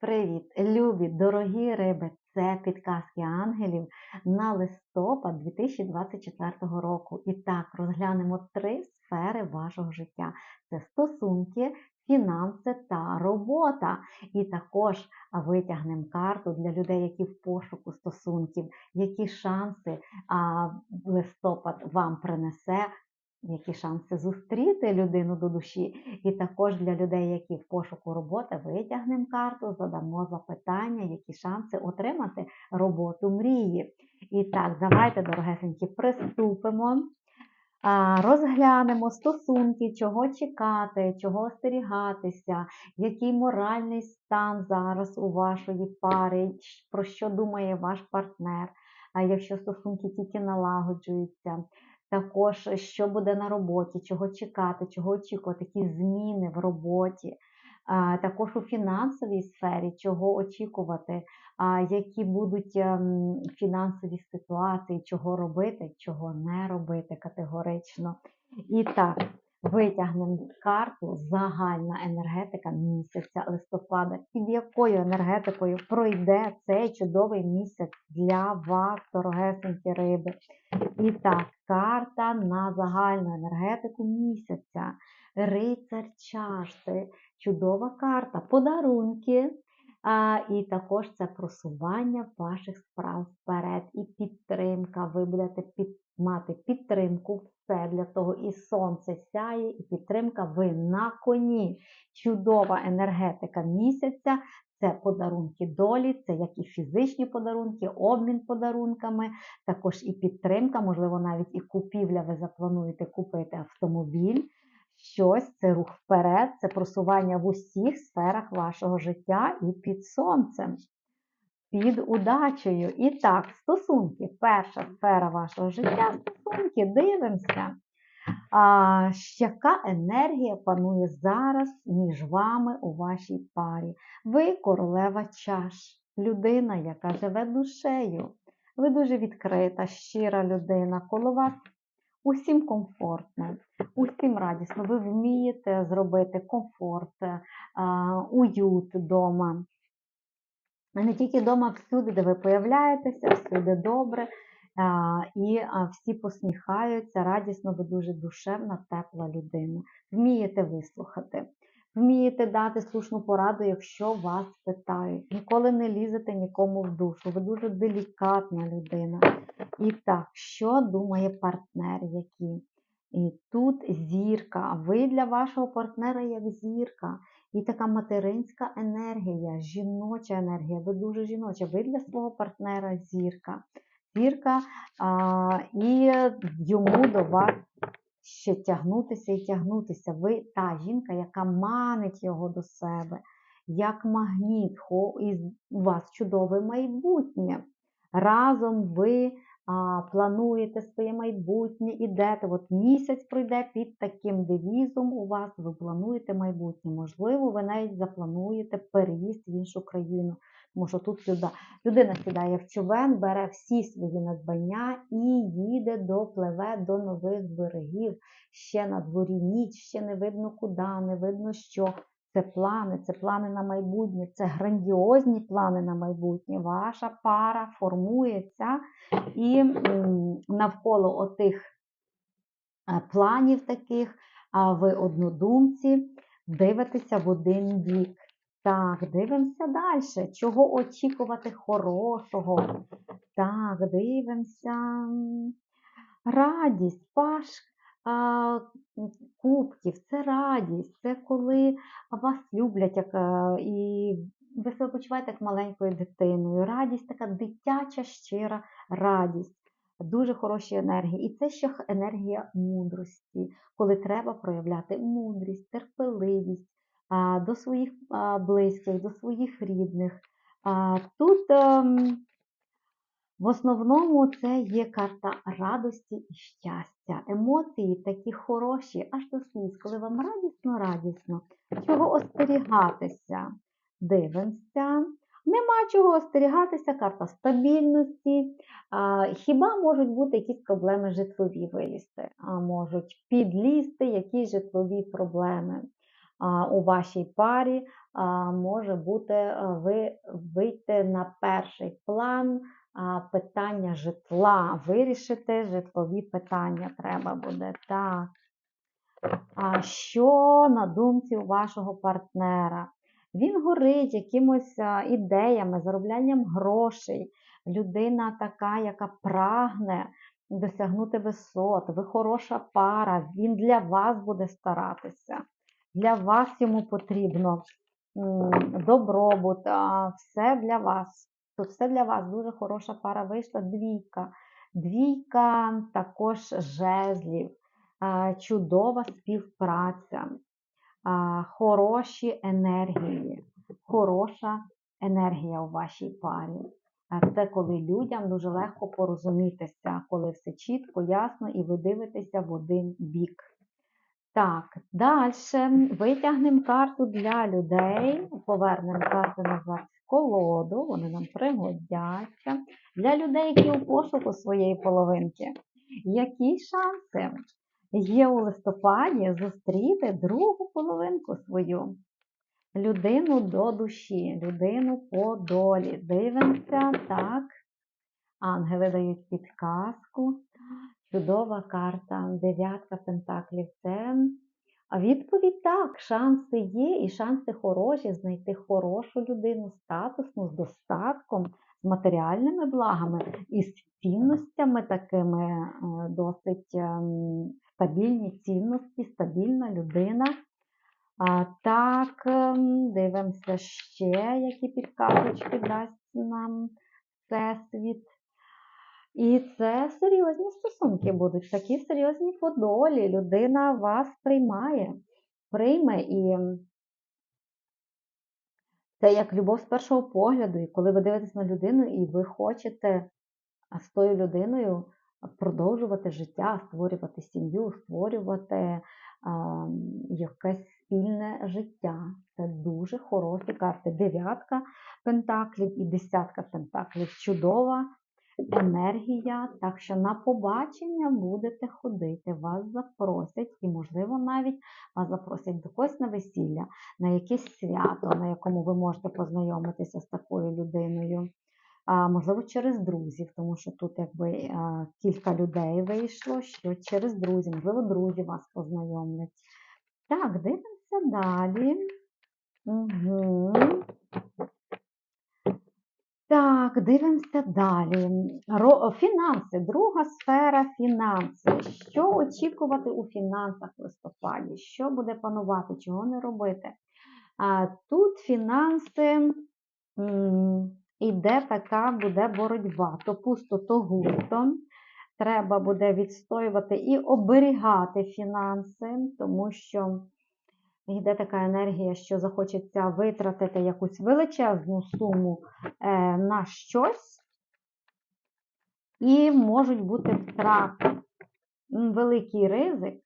Привіт, любі, дорогі риби! Це підказки ангелів на листопад 2024 року. І так, розглянемо три сфери вашого життя: це стосунки, фінанси та робота. І також витягнемо карту для людей, які в пошуку стосунків, які шанси а, листопад вам принесе які шанси зустріти людину до душі. І також для людей, які в пошуку роботи, витягнемо карту, задамо запитання, які шанси отримати роботу мрії. І так, давайте, дорогесенькі, приступимо. Розглянемо стосунки, чого чекати, чого остерігатися, який моральний стан зараз у вашої пари, про що думає ваш партнер, якщо стосунки тільки налагоджуються, також, що буде на роботі, чого чекати, чого очікувати, які зміни в роботі, також у фінансовій сфері, чого очікувати, які будуть ем, фінансові ситуації, чого робити, чого не робити категорично. І так, Витягнемо карту загальна енергетика місяця листопада, під якою енергетикою пройде цей чудовий місяць для вас, дорогесенькі риби. І так, карта на загальну енергетику місяця. Рицар чашти. Чудова карта, подарунки. А, І також це просування ваших справ вперед і підтримка. Ви будете під, мати підтримку все для того, і сонце сяє, і підтримка. Ви на коні. Чудова енергетика місяця. Це подарунки долі, це як і фізичні подарунки, обмін подарунками, також і підтримка, можливо, навіть і купівля. Ви заплануєте купити автомобіль. Щось це рух вперед, це просування в усіх сферах вашого життя і під сонцем, під удачею. І так, стосунки. Перша сфера вашого життя стосунки, дивимося. А, Яка енергія панує зараз між вами у вашій парі? Ви королева чаш, людина, яка живе душею. Ви дуже відкрита, щира людина, коло вас усім комфортно, усім радісно. Ви вмієте зробити комфорт, уют вдома. Не тільки вдома, всюди, де ви появляєтеся, всюди добре. І всі посміхаються, радісно, ви дуже душевна, тепла людина. Вмієте вислухати, вмієте дати слушну пораду, якщо вас питають. Ніколи не лізете нікому в душу. Ви дуже делікатна людина. І так, що думає партнер, який? І тут зірка, ви для вашого партнера як зірка. І така материнська енергія, жіноча енергія, ви дуже жіноча, ви для свого партнера зірка. Зірка, а, і йому до вас ще тягнутися і тягнутися. Ви та жінка, яка манить його до себе, як магніт, і у вас чудове майбутнє. Разом ви а, плануєте своє майбутнє, ідете. От місяць пройде під таким девізом у вас, ви плануєте майбутнє. Можливо, ви навіть заплануєте переїзд в іншу країну. Тому що тут сюди людина сідає в човен, бере всі свої надбання і їде допливе до нових берегів. Ще на дворі ніч, ще не видно куди, не видно що. Це плани, це плани на майбутнє, це грандіозні плани на майбутнє. Ваша пара формується і навколо отих е, планів таких, а ви однодумці дивитеся в один бік. Так, дивимося далі. Чого очікувати хорошого? Так, дивимося. Радість, паш а, кубків, це радість, це коли вас люблять як, е, і ви себе почуваєте як маленькою дитиною. Радість така дитяча, щира радість, дуже хороші енергії. І це ще енергія мудрості, коли треба проявляти мудрість, терпеливість до своїх близьких, до своїх рідних. Тут ем, в основному це є карта радості і щастя. Емоції такі хороші, аж до сліз, коли вам радісно, радісно, чого остерігатися. Дивимося. Нема чого остерігатися, карта стабільності. Хіба можуть бути якісь проблеми житлові вилізти, а можуть підлізти якісь житлові проблеми. У вашій парі може бути е, ви вийти на перший план питання житла, вирішити житлові питання треба буде. Так. А що на думці у вашого партнера? Він горить якимось ідеями, зароблянням грошей. Людина така, яка прагне досягнути висот, ви хороша пара, він для вас буде старатися. Для вас йому потрібно добробут, все для вас. Тут все для вас дуже хороша пара вийшла. Двійка. Двійка також жезлів, чудова співпраця, хороші енергії, хороша енергія у вашій парі. Це коли людям дуже легко порозумітися, коли все чітко, ясно, і ви дивитеся в один бік. Так, далі витягнемо карту для людей, повернемо карти назад в колоду, вони нам пригодяться. Для людей, які у пошуку своєї половинки. Які шанси є у листопаді зустріти другу половинку свою? Людину до душі, людину по долі. Дивимося, так. Ангели дають підказку. Чудова карта, дев'ятка пентаклів. Це відповідь так, шанси є, і шанси хороші знайти хорошу людину, статусну, з достатком, з матеріальними благами і з цінностями такими е, досить ем, стабільні цінності, стабільна людина. А, Так, ем, дивимося ще, які підказочки дасть нам Всесвіт. І це серйозні стосунки будуть, такі серйозні по долі. Людина вас приймає, прийме і це як любов з першого погляду. І коли ви дивитесь на людину, і ви хочете з тою людиною продовжувати життя, створювати сім'ю, створювати а, якесь спільне життя. Це дуже хороші карти. Дев'ятка пентаклів і десятка пентаклів. Чудова енергія. Так що на побачення будете ходити, вас запросять, і, можливо, навіть вас запросять до когось на весілля, на якесь свято, на якому ви можете познайомитися з такою людиною. А, Можливо, через друзів, тому що тут якби кілька людей вийшло, що через друзів, можливо, друзі вас познайомлять. Так, дивимося далі. Угу. Так, дивимося далі. Фінанси, друга сфера фінанси. Що очікувати у фінансах в листопаді? Що буде панувати, чого не робити? Тут фінанси м, іде така буде боротьба. То пусто, то густо. Треба буде відстоювати і оберігати фінанси, тому що йде така енергія, що захочеться витратити якусь величезну суму е, на щось, і можуть бути втрати. Великий ризик.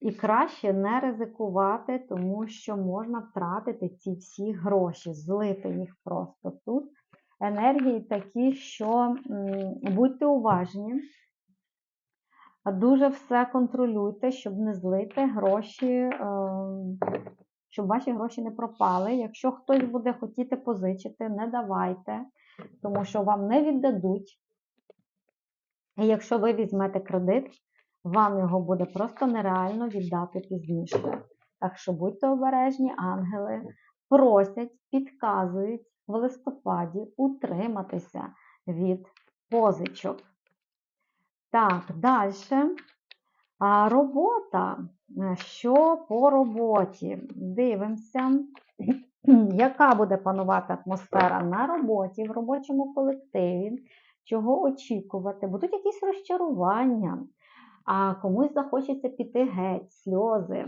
І краще не ризикувати, тому що можна втратити ці всі гроші, злити їх просто тут. Енергії такі, що будьте уважні, дуже все контролюйте, щоб не злити гроші, е, щоб ваші гроші не пропали. Якщо хтось буде хотіти позичити, не давайте, тому що вам не віддадуть. І якщо ви візьмете кредит, вам його буде просто нереально віддати пізніше. Так що будьте обережні, ангели просять, підказують в листопаді утриматися від позичок. Так, далі. А робота. Що по роботі? Дивимося, яка буде панувати атмосфера на роботі, в робочому колективі, чого очікувати. Будуть якісь розчарування, а комусь захочеться піти геть, сльози,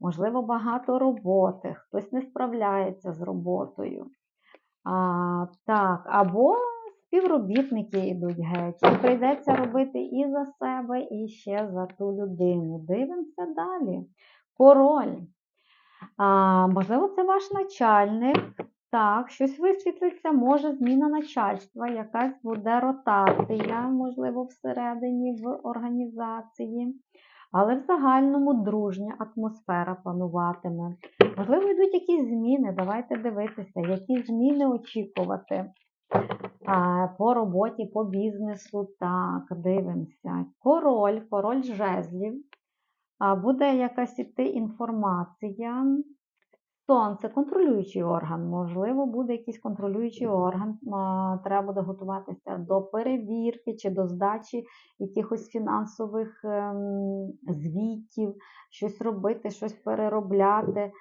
можливо, багато роботи, хтось не справляється з роботою. А, Так, або співробітники йдуть геть. Прийдеться робити і за себе, і ще за ту людину. Дивимося далі. Король. А, Можливо, це ваш начальник. Так, щось висвітлиться, може зміна начальства, якась буде ротація, можливо, всередині в організації. але в загальному дружня атмосфера пануватиме. Можливо, йдуть якісь зміни. Давайте дивитися, які зміни очікувати по роботі, по бізнесу. Так, дивимося. Король, король жезлів. Буде якась іти інформація. Сонце контролюючий орган. Можливо, буде якийсь контролюючий орган. Треба буде готуватися до перевірки чи до здачі якихось фінансових ем, звітів, щось робити, щось переробляти.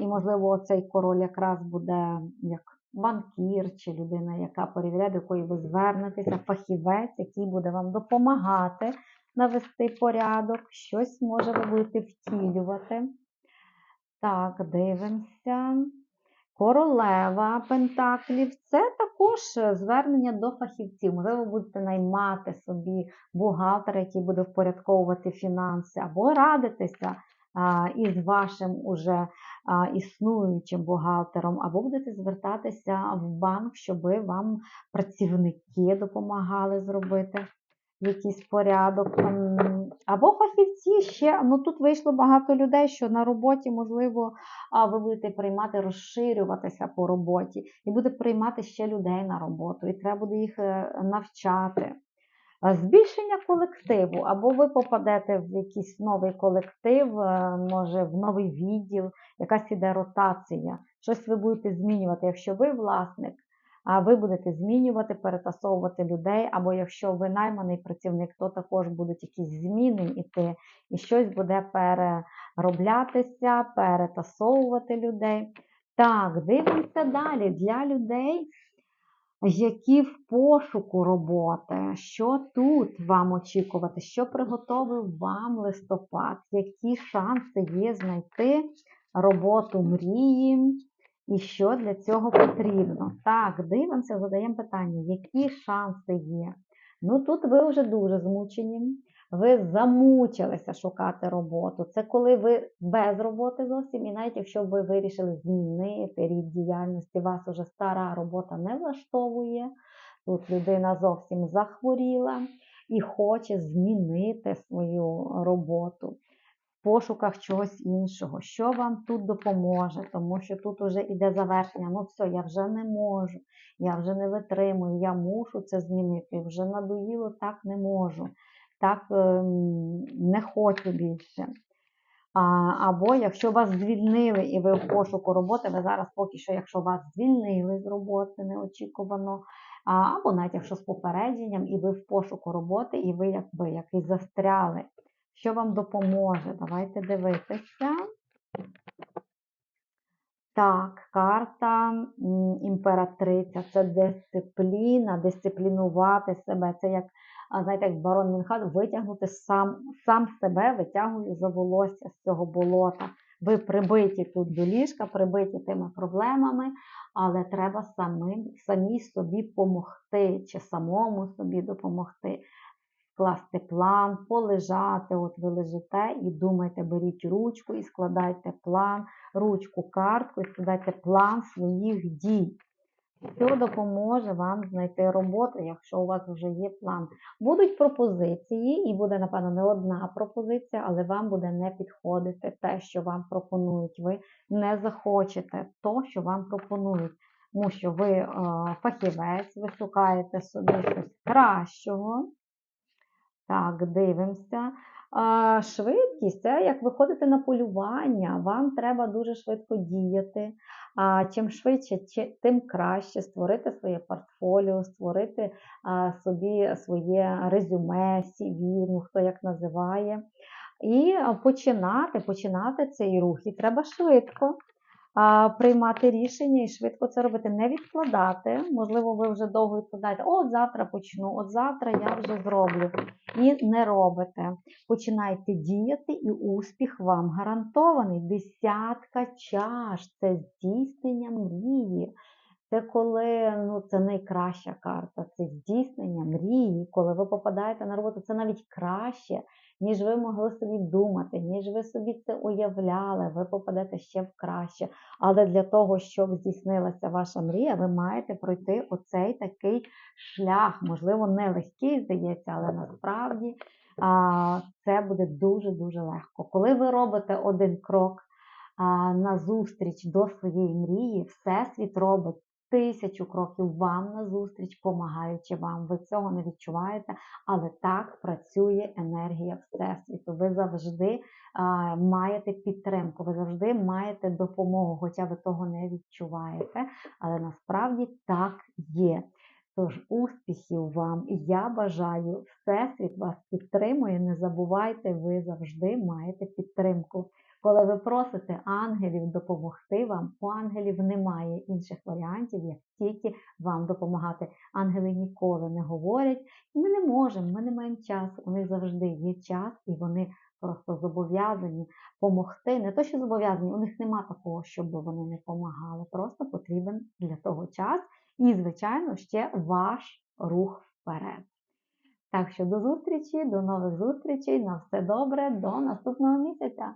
І, можливо, цей король якраз буде як банкір чи людина, яка перевіряє, до якої ви звернетеся, фахівець, який буде вам допомагати навести порядок, щось може ви будете втілювати. Так, дивимося. Королева Пентаклів це також звернення до фахівців. Можливо, ви будете наймати собі бухгалтера, який буде впорядковувати фінанси, або радитися із вашим уже існуючим бухгалтером, або будете звертатися в банк, щоб вам працівники допомагали зробити якийсь порядок. Ем, Або фахівці ще, ну тут вийшло багато людей, що на роботі, можливо, ви будете приймати, розширюватися по роботі, і буде приймати ще людей на роботу, і треба буде їх е, навчати. Збільшення колективу, або ви попадете в якийсь новий колектив, е, може в новий відділ, якась іде ротація, щось ви будете змінювати. Якщо ви власник, ви будете змінювати, перетасовувати людей, або якщо ви найманий працівник, то також будуть якісь зміни йти, і щось буде перероблятися, перетасовувати людей. Так, дивимося далі для людей, які в пошуку роботи, що тут вам очікувати, що приготовив вам листопад, які шанси є знайти роботу мрії, і що для цього потрібно. Так, дивимося, задаємо питання, які шанси є. Ну тут ви вже дуже змучені. Ви замучилися шукати роботу. Це коли ви без роботи зовсім, і навіть якщо ви вирішили змінити рід діяльності, вас уже стара робота не влаштовує. Тут людина зовсім захворіла і хоче змінити свою роботу в пошуках чогось іншого. Що вам тут допоможе? Тому що тут вже іде завершення. Ну все, я вже не можу, я вже не витримую, я мушу це змінити. Вже надоїло, так не можу так ем, не хочу більше. Або якщо вас звільнили і ви в пошуку роботи, ви зараз поки що, якщо вас звільнили з роботи неочікувано, або навіть якщо з попередженням, і ви в пошуку роботи, і ви якби який застряли, що вам допоможе? Давайте дивитися. Так, карта імператриця це дисципліна, дисциплінувати себе. Це як знаєте, як барон Мюнхгаузен, витягнути сам сам себе, витягує за волосся з цього болота. Ви прибиті тут до ліжка, прибиті тими проблемами, але треба самим, самій собі допомогти, чи самому собі допомогти. Скласти план, полежати, от ви лежите і думайте, беріть ручку і складайте план, ручку, картку і складайте план своїх дій що допоможе вам знайти роботу, якщо у вас вже є план. Будуть пропозиції, і буде, напевно, не одна пропозиція, але вам буде не підходити те, що вам пропонують. Ви не захочете то, що вам пропонують. Тому що ви е, фахівець, ви шукаєте собі щось кращого. Так, дивимося. Швидкість це як виходити на полювання, вам треба дуже швидко діяти. Чим швидше, тим краще створити своє портфоліо, створити собі своє резюме, CV, ну хто як називає. І починати починати цей рух. І треба швидко приймати рішення і швидко це робити, не відкладати. Можливо, ви вже довго відкладаєте, от завтра почну, от завтра я вже зроблю. І не робите. Починайте діяти, і успіх вам гарантований. Десятка чаш це здійснення мрії. Це коли ну, це найкраща карта, це здійснення мрії, коли ви попадаєте на роботу, це навіть краще, ніж ви могли собі думати, ніж ви собі це уявляли, ви попадете ще в краще. Але для того, щоб здійснилася ваша мрія, ви маєте пройти оцей такий шлях. Можливо, не легкий, здається, але насправді а, це буде дуже-дуже легко. Коли ви робите один крок а, назустріч до своєї мрії, Всесвіт робить тисячу кроків вам назустріч, помагаючи вам. Ви цього не відчуваєте, але так працює енергія Всесвіту. Ви завжди а, маєте підтримку, ви завжди маєте допомогу, хоча ви того не відчуваєте, але насправді так є. Тож успіхів вам! Я бажаю, Всесвіт вас підтримує. Не забувайте, ви завжди маєте підтримку. Коли ви просите ангелів допомогти вам, у ангелів немає інших варіантів, як тільки вам допомагати. Ангели ніколи не говорять, ми не можемо, ми не маємо часу. У них завжди є час, і вони просто зобов'язані допомогти. Не то, що зобов'язані, у них нема такого, щоб вони не допомагали. Просто потрібен для того час. І, звичайно, ще ваш рух вперед. Так що до зустрічі, до нових зустрічей, на все добре, до наступного місяця!